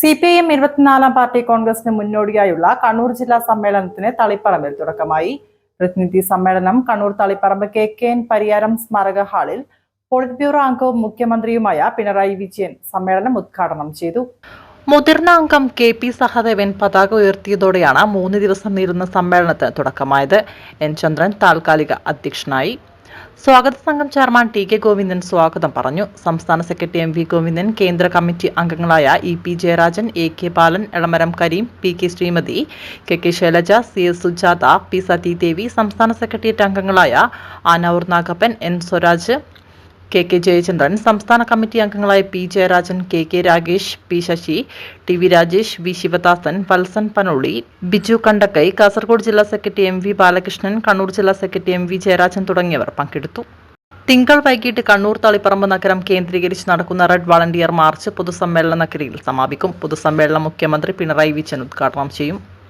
C P I M ഇരുപത്തിനാലാം party കോൺഗ്രസിന് മുന്നോടിയായുള്ള കണ്ണൂർ ജില്ലാ സമ്മേളനത്തിന് തളിപ്പറമ്പിൽ തുടക്കമായി. പ്രതിനിധി സമ്മേളനം Kannur Taliparamba K K N Pariyaram സ്മാരക ഹാളിൽ പോളിറ്റ് ബ്യൂറോ അംഗവും മുഖ്യമന്ത്രിയുമായ പിണറായി വിജയൻ സമ്മേളനം ഉദ്ഘാടനം ചെയ്തു. മുതിർന്ന അംഗം കെ പി സഹദേവൻ പതാക ഉയർത്തിയതോടെയാണ് മൂന്ന് ദിവസം നീളുന്ന സമ്മേളനത്തിന് തുടക്കമായത്. എൻ ചന്ദ്രൻ താൽക്കാലിക അധ്യക്ഷനായി. സ്വാഗത സംഘം ചെയർമാൻ ടി കെ ഗോവിന്ദൻ സ്വാഗതം പറഞ്ഞു. സംസ്ഥാന സെക്രട്ടറി എം വി ഗോവിന്ദൻ കേന്ദ്ര കമ്മിറ്റി അംഗങ്ങളായ E P Jayarajan A K Balan Elamaram Kareem P K Sreemathi K K Shailaja C S Sujatha P Sathi Devi സംസ്ഥാന സെക്രട്ടേറിയറ്റ് അംഗങ്ങളായ Anavoor Nagappan N Swaraj K K Jayachandran. സംസ്ഥാന committee അംഗങ്ങളായ P Jayarajan K K Ragesh P Sasi T V Rajesh V Sivadasan Valsan Panoli Biju Kandakkai Kasaragod ജില്ലാ secretary M V Balakrishnan Kannur ജില്ലാ secretary M V Jayarajan തുടങ്ങിയവർ പങ്കെടുത്തു. തിങ്കൾ വൈകിട്ട് കണ്ണൂർ തളിപ്പറമ്പ് നഗരം കേന്ദ്രീകരിച്ച് നടക്കുന്ന റെഡ് വളണ്ടിയർ മാർച്ച് പൊതുസമ്മേളന നഗരിയിൽ സമാപിക്കും. പൊതുസമ്മേളനം മുഖ്യമന്ത്രി പിണറായി വിജയൻ ഉദ്ഘാടനം ചെയ്യും.